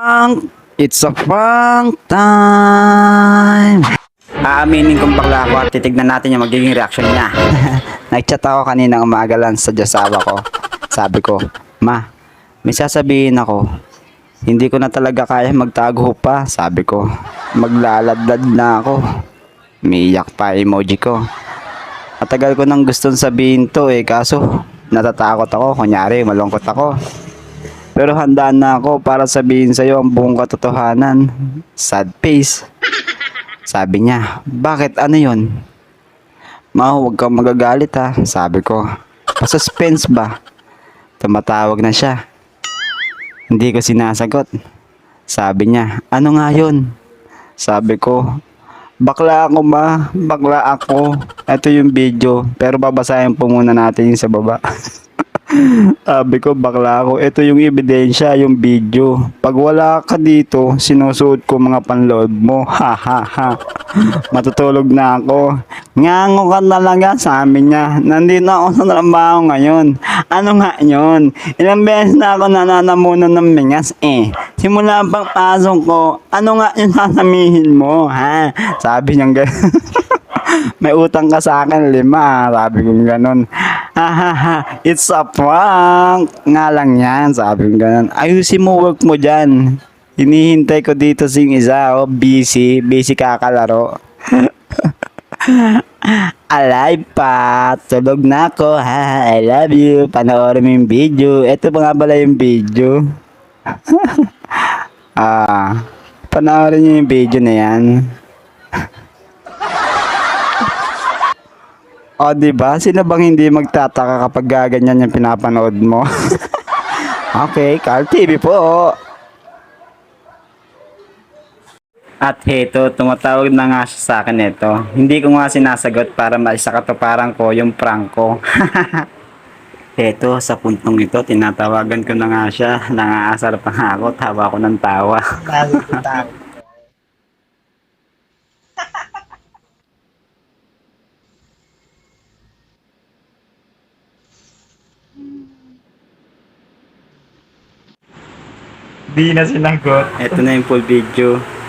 Prank! It's a prank time! Aaminin kong bakla ako at titignan natin yung magiging reaction niya. Nag-chat ako kanina umaga lang sa Diyosawa ko. Sabi ko, Ma, may sasabihin ako. Hindi ko na talaga kaya magtago pa, sabi ko. Maglaladlad na ako. Umiiyak pa emoji ko. Matagal ko nang gustong sabihin to eh, kaso natatakot ako. Kunyari, malungkot ako. Pero handa na ako para sabihin sa'yo ang buong katotohanan. Sad face. Sabi niya, bakit ano yon? Ma, huwag kang magagalit ha. Sabi ko, pa-suspense ba? Tumatawag na siya. Hindi ko sinasagot. Sabi niya, ano nga yun? Sabi ko, bakla ako ma, bakla ako. Ito yung video, pero babasahin po muna natin yung sa baba. Sabi ko, bakla ako. Ito yung ebidensya, yung video. Pag wala ka dito, sinusuot ko mga panloob mo. Ha ha ha. Matutulog na ako. Ngango ka talaga, sabi niya. Nandito ako sa trabaho ngayon. Ano nga yun? Ilang beses na ako nananamunan ng mingas eh. Simula pang pasok ko, ano nga yung sasabihin mo, ha? Sabi niya. May utang ka sa akin, lima. Sabi ko gano'n. Ha ha ha, it's a prank. Nga lang yan, sabi ko gano'n. Ayusin mo work mo dyan. Hinihintay ko dito sing isa, oh, busy. Busy kakalaro. Alive pa. Tulog na ako, ha. I love you. Panoorin mo yung video. Ito pa nga pala yung video. ah, panoorin niyo yung video na yan. O, di ba? Sino bang hindi magtataka kapag gaganyan yung pinapanood mo? okay, Carl TV po. At heto, tumatawag na nga siya sa akin ito. Hindi ko nga sinasagot para maisakatuparan ko yung prank ko. heto, sa puntong ito, tinatawagan ko na nga siya. Nangaasar pa nga ako, tawa ko ng tawa. Po tao. Di na sinagot. Ito na yung full video.